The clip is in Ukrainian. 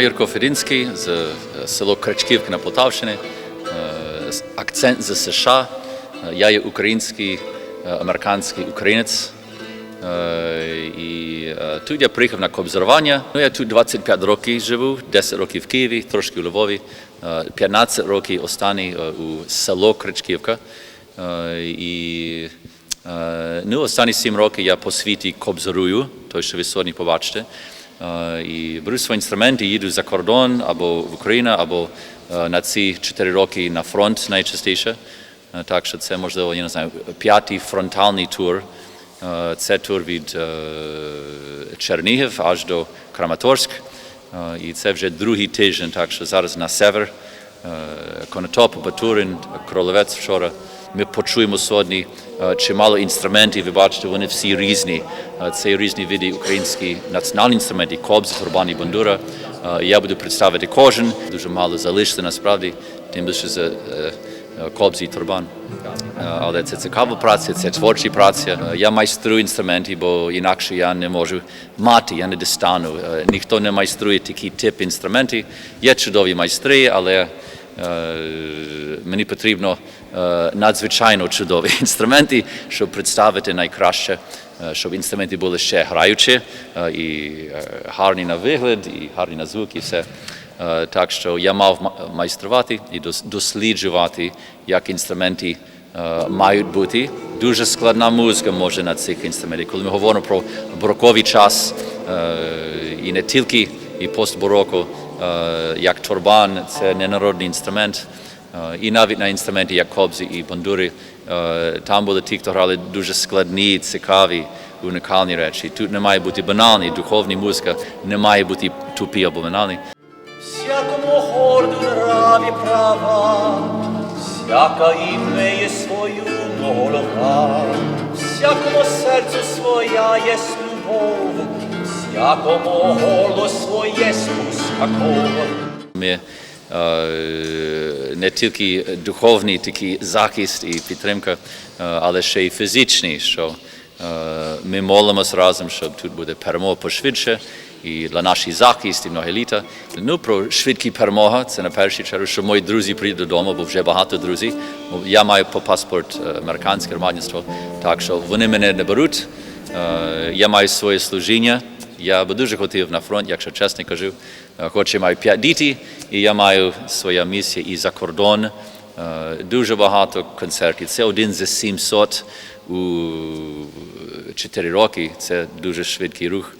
Я Юрко з е, село Крачківка на Полтавщині. Е, Акцент з США. Е, Я є український, американський українець. І тут я приїхав на кобзарування. Ну, я тут 25 років живу, 10 років в Києві, трошки у Львові, е, 15 років останні у село Крачківка. Е, І ну, останні 7 років я по світі кобзарую, той, що ви сьогодні побачите. І беру свої інструменти, їду за кордон або в Україну, або на ці 4 роки на фронт найчастіше. Так що це, можливо, я не знаю, п'ятий фронтальний тур. Це тур від Чернігів аж до Краматорськ. І це вже другий тиждень, так що зараз на север. Конотоп, Батурин, Кролевець вчора. Ми почуємо сьогодні е, чимало інструментів. Ви бачите, вони всі різні. Е, Це різні види українські національні інструменти, кобз, турбан і бандура. Е, Я буду представити кожен. Дуже мало залишиться насправді, тим більше за е, е, кобз і турбан. Але це цікава праця, це творча праця. Я майструю інструменти, бо інакше я не можу мати, я не дістану. Е, Ніхто не майструє такий тип інструментів. Є чудові майстри, але мені потрібно надзвичайно чудові інструменти, щоб представити найкраще, е, щоб інструменти були ще граючі е, і е, гарні на вигляд, і гарні на звук, і все. Е, Так що я мав ма- майструвати і досліджувати, як інструменти е, мають бути. Дуже складна музика може на цих інструментах. Коли ми говоримо про бароковий час е, і не тільки і постбароко, е, як турбан, це не народний інструмент. Е, І навіть на інструменті, як кобзи і бандури, е, там були ті, хто грали дуже складні, цікаві, унікальні речі. Тут не має бути банальні, духовна музика не має бути тупі або банальні. Всякому горду нраві права, всяка імеє свою голова, всякому серцю своя є любов, всякому горло своє спуска кров. Ми е, не тільки духовний такий захист і підтримка, е, але ще й фізичний, що е, ми молимося разом, щоб тут буде перемога пошвидше. І для нашої захист, і літа. Ну, про швидкі перемога, це на першу чергу, що мої друзі приїдуть додому, бо вже багато друзів. Я маю по паспорт е, американське громадянство, так що вони мене не беруть. Я маю своє служіння, я би дуже хотів на фронт, якщо чесно кажу. Е, Хоч я маю п'ять дітей, і я маю своя місія і за кордон. Е, Дуже багато концертів. Це один з 700 у 4 роки. Це дуже швидкий рух.